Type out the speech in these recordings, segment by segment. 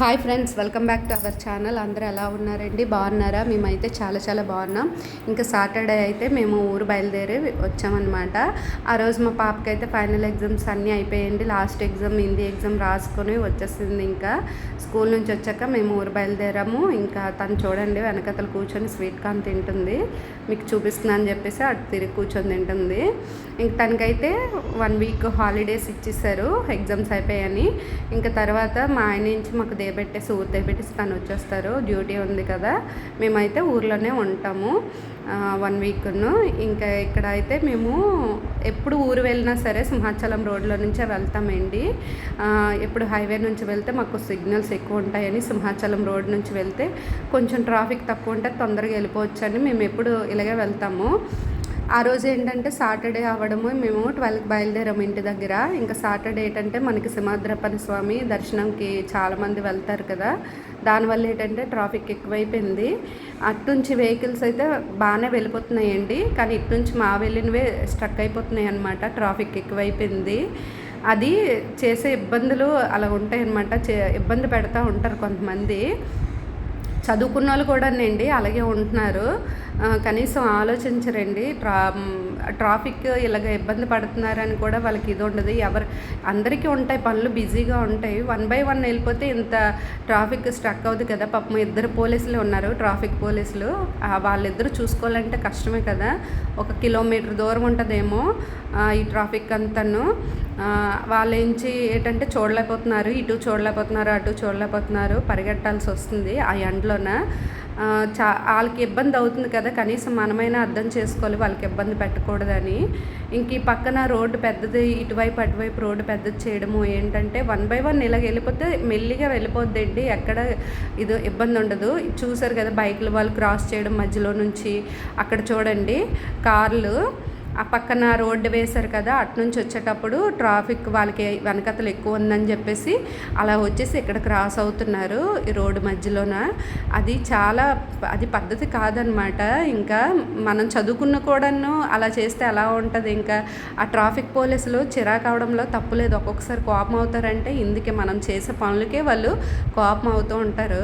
Hi friends welcome back to our channel. అందరూ ఎలా ఉన్నారండి? బాగున్నారా? మేమైతే చాలా చాలా బాగున్నాం. ఇంకా సాటర్డే అయితే మేము ఊరు బయలుదేరి వచ్చామన్నమాట. ఆ రోజు మా పాపకి అయితే ఫైనల్ ఎగ్జామ్స్ అన్నీ అయిపోయాయండి లాస్ట్ ఎగ్జామ్ హిందీ ఎగ్జామ్ రాసుకొని వచ్చేసింది ఇంకా. స్కూల్ నుంచి వచ్చాక మేము ఊరు బయలుదేరాము. ఇంకా తను చూడండి వెనకతలు కూర్చొని స్వీట్ కార్న్ తింటుంది. మీకు చూపిస్తున్నాను అని చెప్పేసి అటు తిరిగి కూర్చొని తింటుంది. ఇంక తనకైతే వన్ వీక్ హాలిడేస్ ఇచ్చేసారు ఎగ్జామ్స్ అయిపోయాయని. ఇంకా తర్వాత మా ఆయన నుంచి మాకు దేబెట్టేసి ఊరు దేబెట్టేసి తను వచ్చేస్తారు. డ్యూటీ ఉంది కదా. మేమైతే ఊర్లోనే ఉంటాము. వన్ వీక్ను ఇంకా ఇక్కడ అయితే మేము ఎప్పుడు ఊరు వెళ్ళినా సరే సింహాచలం రోడ్లో నుంచే వెళ్తామండి. ఎప్పుడు హైవే నుంచి వెళ్తే మాకు సిగ్నల్స్ ఎక్కువ ఉంటాయని సింహాచలం రోడ్ నుంచి వెళ్తే కొంచెం ట్రాఫిక్ తక్కువ ఉంటే తొందరగా వెళ్ళిపోవచ్చు అని మేము ఎప్పుడు ఇలాగే వెళ్తాము. ఆ రోజు ఏంటంటే సాటర్డే అవ్వడము మేము ట్వెల్వ్కి బయలుదేరాము ఇంటి దగ్గర. ఇంకా సాటర్డే ఏంటంటే మనకి సింహాద్రపని స్వామి దర్శనంకి చాలామంది వెళ్తారు కదా. దానివల్ల ఏంటంటే ట్రాఫిక్ ఎక్కువైపోయింది. అట్నుంచి వెహికల్స్ అయితే బాగానే వెళ్ళిపోతున్నాయండి. కానీ ఇట్నుంచి మా వెళ్ళినవే స్ట్రక్ అయిపోతున్నాయి అనమాట ట్రాఫిక్ ఎక్కువైపోయింది. అది చేసే ఇబ్బందులు అలా ఉంటాయి అనమాట ఇబ్బంది పెడతా ఉంటారు కొంతమంది. చదువుకున్న వాళ్ళు కూడా అండి అలాగే ఉంటున్నారు. కనీసం ఆలోచించరండి. ట్రా ట్రాఫిక్ ఇలాగ ఇబ్బంది పడుతున్నారని కూడా వాళ్ళకి ఇది ఉండదు. ఎవరు అందరికీ ఉంటాయి పనులు బిజీగా ఉంటాయి. వన్ బై వన్ వెళ్ళిపోతే ఇంత ట్రాఫిక్ స్ట్రక్ అవుతుంది కదా. పాపం ఇద్దరు పోలీసులు ఉన్నారు ట్రాఫిక్ పోలీసులు. వాళ్ళిద్దరు చూసుకోవాలంటే కష్టమే కదా. ఒక కిలోమీటర్ దూరం ఉంటుందేమో ఈ ట్రాఫిక్ అంతను. వాళ్ళేంచి ఏంటంటే చూడలేకపోతున్నారు. ఇటు చూడలేకపోతున్నారు అటు చూడలేకపోతున్నారు. పరిగెట్టాల్సి వస్తుంది ఆ ఎండలోన. చా వాళ్ళకి ఇబ్బంది అవుతుంది కదా కనీసం మనమైనా అర్థం చేసుకోవాలి వాళ్ళకి ఇబ్బంది పెట్టకూడదని. ఇంక ఈ పక్కన రోడ్డు పెద్దది ఇటువైపు అటువైపు రోడ్డు పెద్దది చేయడము ఏంటంటే వన్ బై వన్ ఇలాగ వెళ్ళిపోతే మెల్లిగా వెళ్ళిపోద్దండి. ఎక్కడ ఇది ఇబ్బంది ఉండదు. చూసారు కదా బైకులు వాళ్ళు క్రాస్ చేయడం మధ్యలో నుంచి. అక్కడ చూడండి కార్లు ఆ పక్కన రోడ్డు వేశారు కదా అటు నుంచి వచ్చేటప్పుడు ట్రాఫిక్ వాళ్ళకి వెనకతలు ఎక్కువ ఉందని చెప్పేసి అలా వచ్చేసి ఇక్కడ క్రాస్ అవుతున్నారు ఈ రోడ్డు మధ్యలోన. అది చాలా అది పద్ధతి కాదనమాట. ఇంకా మనం చదువుకున్న కూడాను అలా చేస్తే ఎలా ఉంటుంది? ఇంకా ఆ ట్రాఫిక్ పోలీసులు చిరాకు అవడంలో తప్పులేదు ఒక్కొక్కసారి కోపం అవుతారంటే ఇందుకే మనం చేసే పనులకే వాళ్ళు కోపం అవుతూ ఉంటారు.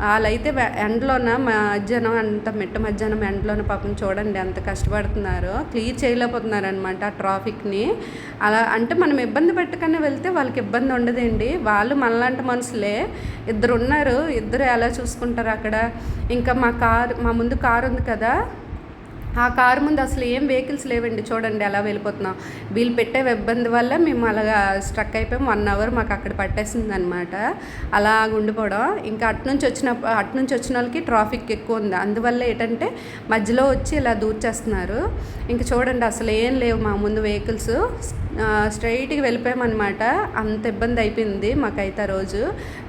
వాళ్ళైతే ఎండలోన మధ్యాహ్నం అంత మిట్ట మధ్యాహ్నం ఎండలోన పాపం చూడండి ఎంత కష్టపడుతున్నారు. క్లియర్ చేయలేకపోతున్నారనమాట ఆ ట్రాఫిక్ని. అలా అంటే మనం ఇబ్బంది పెట్టకనే వెళ్తే వాళ్ళకి ఇబ్బంది ఉండదండి. వాళ్ళు మనలాంటి మనుషులే. ఇద్దరు ఉన్నారు ఇద్దరు ఎలా చూసుకుంటారు అక్కడ? ఇంకా మా కారు మా ముందు కారు ఉంది కదా? ఆ కారు ముందు అసలు ఏం వెహికల్స్ లేవండి చూడండి ఎలా వెళ్ళిపోతున్నాం. వీళ్ళు పెట్టే ఇబ్బంది వల్ల మేము అలాగా స్ట్రక్ అయిపోయాం. వన్ అవర్ మాకు అక్కడ పట్టేసింది అనమాట అలా ఉండిపోవడం. ఇంకా అటు నుంచి వచ్చిన అటు నుంచి వచ్చిన వాళ్ళకి ట్రాఫిక్ ఎక్కువ ఉంది. అందువల్ల ఏంటంటే మధ్యలో వచ్చి ఇలా దూర్చేస్తున్నారు. ఇంకా చూడండి అసలు ఏం లేవు మా ముందు వెహికల్స్. స్ట్రైట్గా వెళ్ళిపోయామన్నమాట. అంత ఇబ్బంది అయిపోయింది మాకైతే ఆ రోజు.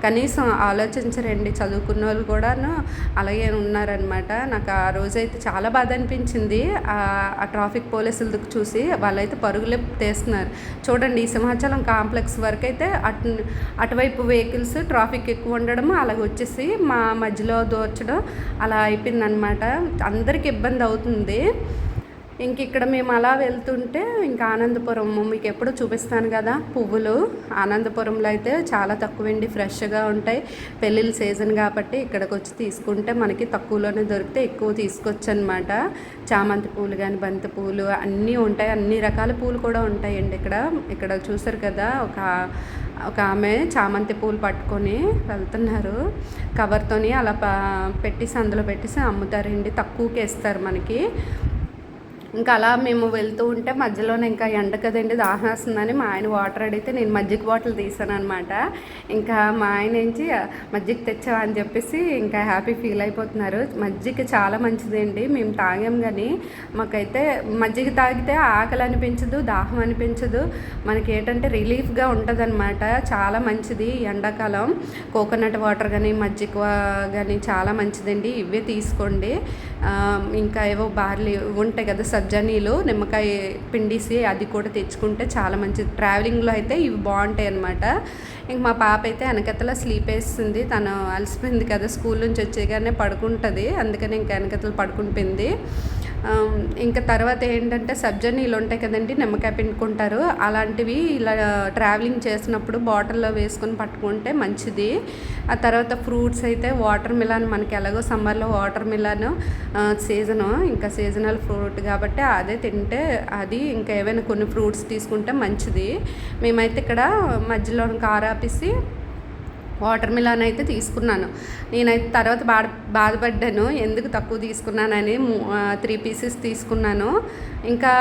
కనీసం ఆలోచించరండి చదువుకున్న వాళ్ళు కూడాను అలాగే ఉన్నారనమాట నాకు ఆ రోజైతే చాలా బాధ అనిపించింది. ఆ ట్రాఫిక్ పోలీసులు చూసి వాళ్ళైతే పరుగులే తీస్తున్నారు. చూడండి ఈ సింహాచలం కాంప్లెక్స్ వరకు అయితే అటు అటువైపు వెహికల్స్ ట్రాఫిక్ ఎక్కువ ఉండడం అలాగే వచ్చేసి మా మధ్యలో దోర్చడం అలా అయిపోయిందనమాట అందరికి ఇబ్బంది అవుతుంది. ఇంక ఇక్కడ మేము అలా వెళ్తుంటే ఇంకా ఆనందపురం మీకు ఎప్పుడు చూపిస్తాను కదా పువ్వులు. ఆనందపురంలో అయితే చాలా తక్కువండి ఫ్రెష్గా ఉంటాయి. పెళ్ళిళ్ళ సీజన్ కాబట్టి ఇక్కడికి వచ్చి తీసుకుంటే మనకి తక్కువలోనే దొరికితే ఎక్కువ తీసుకొచ్చనమాట. చామంతి పూలు కానీ బంతి పూలు అన్నీ ఉంటాయి. అన్ని రకాల పూలు కూడా ఉంటాయండి ఇక్కడ. ఇక్కడ చూసారు కదా ఒక ఒక ఆమె చామంతి పూలు పట్టుకొని వెళ్తున్నారు. కవర్తోని అలా పెట్టేసి అందులో పెట్టేసి అమ్ముతారండి. తక్కువకి ఇస్తారు మనకి. ఇంకా అలా మేము వెళ్తూ ఉంటే మధ్యలోనే ఇంకా ఎండ కదండి దాహేస్తుందని మా ఆయన వాటర్ అడిగితే నేను మజ్జిగ బాటిల్ తీసాను అనమాట ఇంకా మా ఆయన ఏంచి మజ్జిగ తెచ్చావా అని చెప్పేసి ఇంకా హ్యాపీ ఫీల్ అయిపోతున్నారు. మజ్జిగ చాలా మంచిదండి మేము తాగాం కానీ మాకైతే మజ్జిగ తాగితే ఆకలి అనిపించదు దాహం అనిపించదు. మనకి ఏంటంటే రిలీఫ్గా ఉంటుంది అనమాట చాలా మంచిది ఎండాకాలం. కోకోనట్ వాటర్ కానీ మజ్జిగ కానీ చాలా మంచిదండి ఇవే తీసుకోండి. ఇంకా ఏవో బార్లీ ఉంటాయి కదా సజ్జనీలు నిమ్మకాయ పిండిసి అది కూడా తెచ్చుకుంటే చాలా మంచిది. ట్రావెలింగ్లో అయితే ఇవి బాగుంటాయి అనమాట ఇంక మా పాప అయితే వెనకతల స్లీప్ వేస్తుంది. తను అలసిపోయింది కదా స్కూల్ నుంచి వచ్చేగానే పడుకుంటుంది. అందుకని ఇంక వెనకతలు పడుకుంటుంది ఇంకా తర్వాత ఏంటంటే సబ్జా ఉంటాయి కదండి నిమ్మకాయ పిండుకుంటారు. అలాంటివి ఇలా ట్రావెలింగ్ చేసినప్పుడు బాటిల్లో వేసుకొని పట్టుకుంటే మంచిది. ఆ తర్వాత ఫ్రూట్స్ అయితే వాటర్ మిలాన్ మనకి ఎలాగో సమ్మర్లో వాటర్ మిలాన్ సీజను ఇంకా సీజనల్ ఫ్రూట్ కాబట్టి అదే తింటే అది ఇంకా ఏవైనా కొన్ని ఫ్రూట్స్ తీసుకుంటే మంచిది. మేమైతే ఇక్కడ మధ్యలో కారాపిసి వాటర్ మిలాన్ అయితే తీసుకున్నాను. నేనైతే తర్వాత బాధ బాధపడ్డాను. ఎందుకు తక్కువ తీసుకున్నానని త్రీ పీసెస్ తీసుకున్నాను. ఇంకా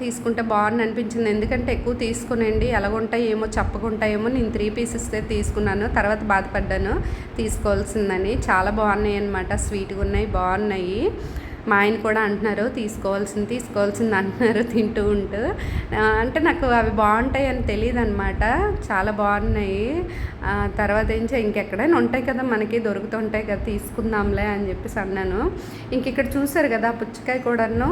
తీసుకుంటే బాగుంది అనిపించింది. ఎందుకంటే ఎక్కువ తీసుకునండి. ఎలాగుంటాయేమో చెప్పకుంటాయేమో నేను త్రీ పీసెస్ తీసుకున్నాను. తర్వాత బాధపడ్డాను. తీసుకోవాల్సిందని. చాలా బాగున్నాయి అనమాట స్వీట్గా ఉన్నాయి బాగున్నాయి. మా ఆయన కూడా అంటున్నారు తీసుకోవాల్సింది తీసుకోవాల్సింది అంటున్నారు తింటూ ఉంటూ. అంటే నాకు అవి బాగుంటాయి అని తెలియదు అనమాట చాలా బాగున్నాయి. తర్వాత ఏం ఇంకెక్కడైనా ఉంటాయి కదా మనకి దొరుకుతుంటాయి కదా తీసుకుందాంలే అని చెప్పేసి అన్నాను. ఇంక ఇక్కడ చూసారు కదా పుచ్చకాయ కూడాను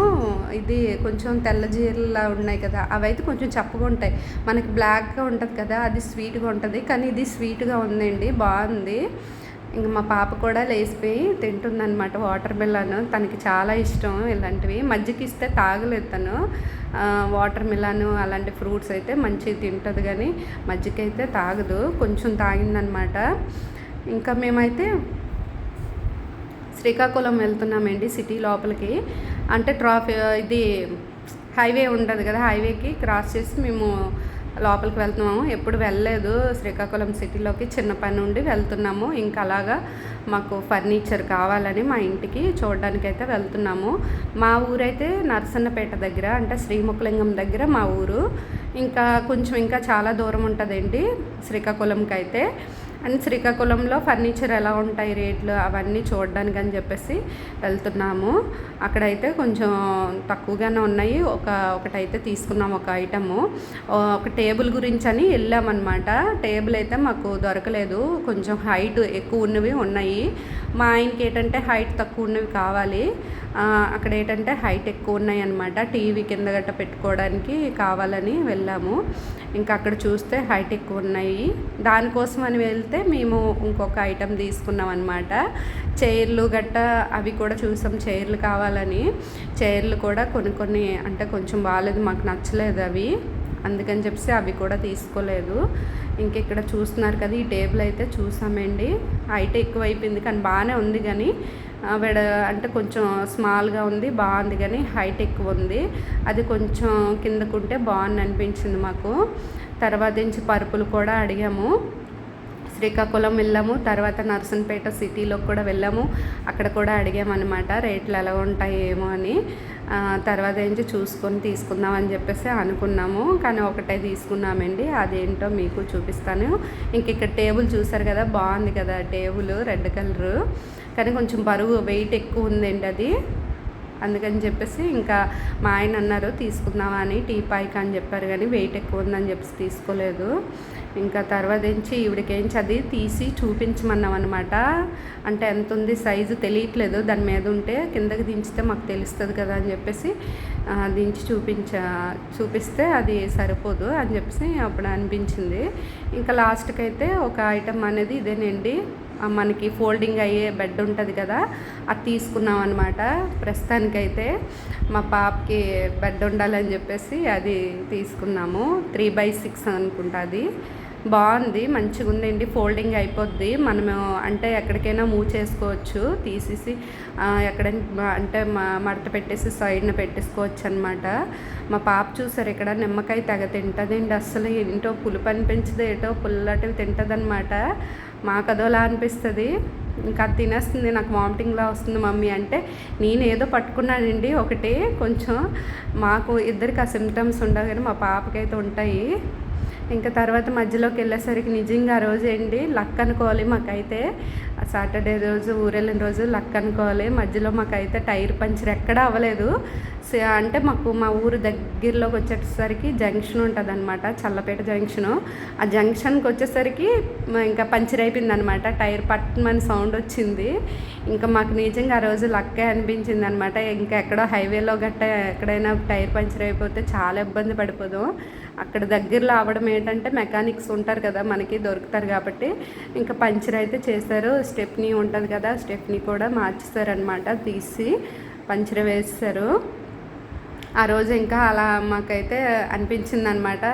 ఇది కొంచెం తెల్ల జీరలా ఉన్నాయి కదా అవైతే కొంచెం చప్పగా ఉంటాయి. మనకి బ్లాక్గా ఉంటుంది కదా అది స్వీట్గా ఉంటుంది. కానీ ఇది స్వీట్గా ఉందండి బాగుంది. ఇంక మా పాప కూడా లేచిపోయి తింటుందన్నమాట వాటర్ మిలన్. తనకి చాలా ఇష్టం ఇలాంటివి. మజ్జికి ఇస్తే తాగలేదు తను. వాటర్ మిలన్ అలాంటి ఫ్రూట్స్ అయితే మంచిగా తింటుంది కానీ మజ్జిగ అయితే తాగదు. కొంచెం తాగిందనమాట ఇంకా మేమైతే శ్రీకాకుళం వెళ్తున్నామండి సిటీ లోపలికి. అంటే ట్రాఫి ఇది హైవే ఉంటుంది కదా హైవేకి క్రాస్ చేసి మేము లోపలికి వెళ్తున్నాము. ఎప్పుడు వెళ్ళలేదు. శ్రీకాకుళం సిటీలోకి చిన్న పని నుండి వెళ్తున్నాము. ఇంకా అలాగా మాకు ఫర్నిచర్ కావాలని మా ఇంటికి చూడడానికి అయితే వెళ్తున్నాము. మా ఊరైతే నరసన్నపేట దగ్గర అంటే శ్రీముఖలింగం దగ్గర మా ఊరు. ఇంకా కొంచెం ఇంకా చాలా దూరం ఉంటుందండి శ్రీకాకుళంకి అయితే అండ్ శ్రీకాకుళంలో ఫర్నిచర్ ఎలా ఉంటాయి రేట్లు అవన్నీ చూడడానికి అని చెప్పేసి వెళ్తున్నాము. అక్కడైతే కొంచెం తక్కువగానే ఉన్నాయి. ఒక ఒకటైతే తీసుకున్నాం ఒక ఐటము. ఒక టేబుల్ గురించి అని వెళ్ళామన్నమాట. టేబుల్ అయితే మాకు దొరకలేదు. కొంచెం హైట్ ఎక్కువ ఉన్నవి ఉన్నాయి. మా ఆయనకి ఏంటంటే హైట్ తక్కువ ఉన్నవి కావాలి. అక్కడ ఏంటంటే హైట్ ఎక్కువ ఉన్నాయి అనమాట టీవీ కింద గట్ట పెట్టుకోవడానికి కావాలని వెళ్ళాము. ఇంకా అక్కడ చూస్తే హైట్ ఎక్కువ ఉన్నాయి. దానికోసం అని వెళ్తే మేము ఇంకొక ఐటెం తీసుకున్నాం అనమాట చైర్లు గట్ట అవి కూడా చూసాం చైర్లు కావాలని. చైర్లు కూడా కొన్ని కొన్ని అంటే కొంచెం బాగాలేదు మాకు నచ్చలేదు అవి. అందుకని చెప్పేసి అవి కూడా తీసుకోలేదు. ఇంక ఇక్కడ చూస్తున్నారు కదా ఈ టేబుల్ అయితే చూసామండి. హైట్ ఎక్కువ అయిపోయింది కానీ బాగానే ఉంది కానీ వెడ అంటే కొంచెం స్మాల్గా ఉంది బాగుంది కానీ హైట్ ఎక్కువ ఉంది. అది కొంచెం కిందకుంటే బాగుంది అనిపించింది మాకు. తర్వాత నుంచి పరుపులు కూడా అడిగాము. శ్రీకాకుళం వెళ్ళాము. తర్వాత నర్సన్పేట సిటీలో కూడా వెళ్ళాము. అక్కడ కూడా అడిగామన్నమాట రేట్లు ఎలా ఉంటాయి ఏమో అని. తర్వాత ఏంటి చూసుకొని తీసుకుందాం అని చెప్పేసి అనుకున్నాము. కానీ ఒకటే తీసుకున్నామండి. అదేంటో మీకు చూపిస్తాను. ఇంక ఇక్కడ టేబుల్ చూసారు కదా బాగుంది కదా టేబుల్ రెడ్ కలరు. కానీ కొంచెం బరువు వెయిట్ ఎక్కువ ఉందండి అది. అందుకని చెప్పేసి ఇంకా మా ఆయన అన్నారు తీసుకుందామా అని టీ పాయిక అని చెప్పారు. కానీ వెయిట్ ఎక్కువ ఉందని చెప్పేసి తీసుకోలేదు. ఇంకా తర్వాత ఏంచి ఇవిడికేంచి అది తీసి చూపించమన్నాం అనమాట అంటే ఎంత ఉంది సైజు తెలియట్లేదు. దాని మీద ఉంటే కిందకి దించితే మాకు తెలుస్తుంది కదా అని చెప్పేసి దించి చూపించ చూపిస్తే అది సరిపోదు అని చెప్పేసి అప్పుడు అనిపించింది. ఇంకా లాస్ట్కి అయితే ఒక ఐటమ్ అనేది ఇదేనండి. మనకి ఫోల్డింగ్ అయ్యే బెడ్ ఉంటుంది కదా అది తీసుకున్నాం అనమాట ప్రస్తుతానికైతే మా పాపకి బెడ్ ఉండాలని చెప్పేసి అది తీసుకున్నాము. త్రీ బై సిక్స్ అనుకుంటా అది. బాగుంది మంచిగా ఉందండి ఫోల్డింగ్ అయిపోద్ది. మనము అంటే ఎక్కడికైనా మూవ్ చేసుకోవచ్చు తీసేసి ఎక్కడ అంటే మ- మడత పెట్టేసి సైడ్న పెట్టేసుకోవచ్చు అనమాట మా పాప చూసారు ఇక్కడ నిమ్మకాయ తెగ తింటుందండి. అసలు ఏంటో పులుపు అనిపించదు ఏటో పుల్లటివి తింటుందన్నమాట. మాకు అదోలా అనిపిస్తుంది. ఇంకా అది తినేస్తుంది నాకు వామిటింగ్లా వస్తుంది మమ్మీ అంటే. నేనేదో పట్టుకున్నానండి ఒకటి కొంచెం మాకు ఇద్దరికి ఆ సిమ్టమ్స్ ఉండవు కానీ మా పాపకైతే ఉంటాయి. ఇంకా తర్వాత మధ్యలోకి వెళ్ళేసరికి నిజంగా ఆ రోజు ఏంటి? లక్ అనుకోవాలి మాకైతే. సాటర్డే రోజు ఊరెళ్ళిన రోజు లక్ అనుకోవాలి. మధ్యలో మాకైతే టైర్ పంచర్ ఎక్కడా అవ్వలేదు. అంటే మాకు మా ఊరు దగ్గరలోకి వచ్చేసరికి జంక్షన్ ఉంటుంది అనమాట చల్లపేట జంక్షను. ఆ జంక్షన్కి వచ్చేసరికి ఇంకా పంచర్ అయిపోయింది అనమాట టైర్ పట్టమని సౌండ్ వచ్చింది. ఇంకా మాకు నిజంగా ఆ రోజు లక్కే అనిపించింది అనమాట ఇంకా ఎక్కడో హైవేలో గట్ట ఎక్కడైనా టైర్ పంచర్ అయిపోతే చాలా ఇబ్బంది పడిపోదాం. అక్కడ దగ్గరలో అవడం ఏంటంటే మెకానిక్స్ ఉంటారు కదా మనకి దొరుకుతారు కాబట్టి ఇంకా పంచర్ అయితే చేశారు. స్టెప్ని ఉంటుంది కదా స్టెప్ని కూడా మార్చేశారనమాట తీసి పంచర్ వేస్తారు ఆ రోజు ఇంకా అలా మాకైతే అనిపించింది అనమాట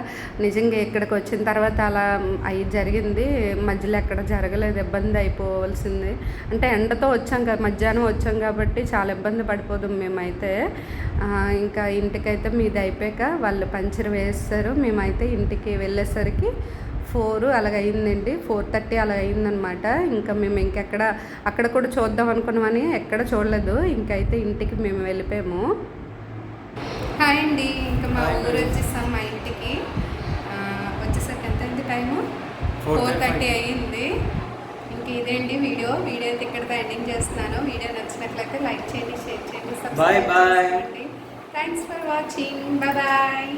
నిజంగా ఇక్కడికి వచ్చిన తర్వాత అలా అయి జరిగింది. మధ్యలో ఎక్కడ జరగలేదు ఇబ్బంది అయిపోవలసింది. అంటే ఎండతో వచ్చాం కదా మధ్యాహ్నం వచ్చాం కాబట్టి చాలా ఇబ్బంది పడిపోదాం మేమైతే. ఇంకా ఇంటికైతే మీది అయిపోయాక వాళ్ళు పంచర్ వేస్తారు. మేమైతే ఇంటికి వెళ్ళేసరికి ఫోర్ అలాగ అయిందండి ఫోర్ థర్టీ అలా అయిందనమాట ఇంకా మేము ఇంకెక్కడ అక్కడ కూడా చూద్దాం అనుకున్నామని ఎక్కడ చూడలేదు. ఇంకైతే ఇంటికి మేము వెళ్ళిపోయాము. హాయ్ అండి. ఇంకా మా ఊరు వచ్చేసాం మా ఇంటికి. వచ్చేసరికి ఎంత అయింది టైము? Four thirty. అయ్యింది. ఇంక ఇదేంటి వీడియో? వీడియో అయితే ఇక్కడితో ఎండింగ్ చేస్తున్నాను. వీడియో నచ్చినట్లయితే లైక్ చేయండి షేర్ చేయండి Bye bye. Thanks for watching bye bye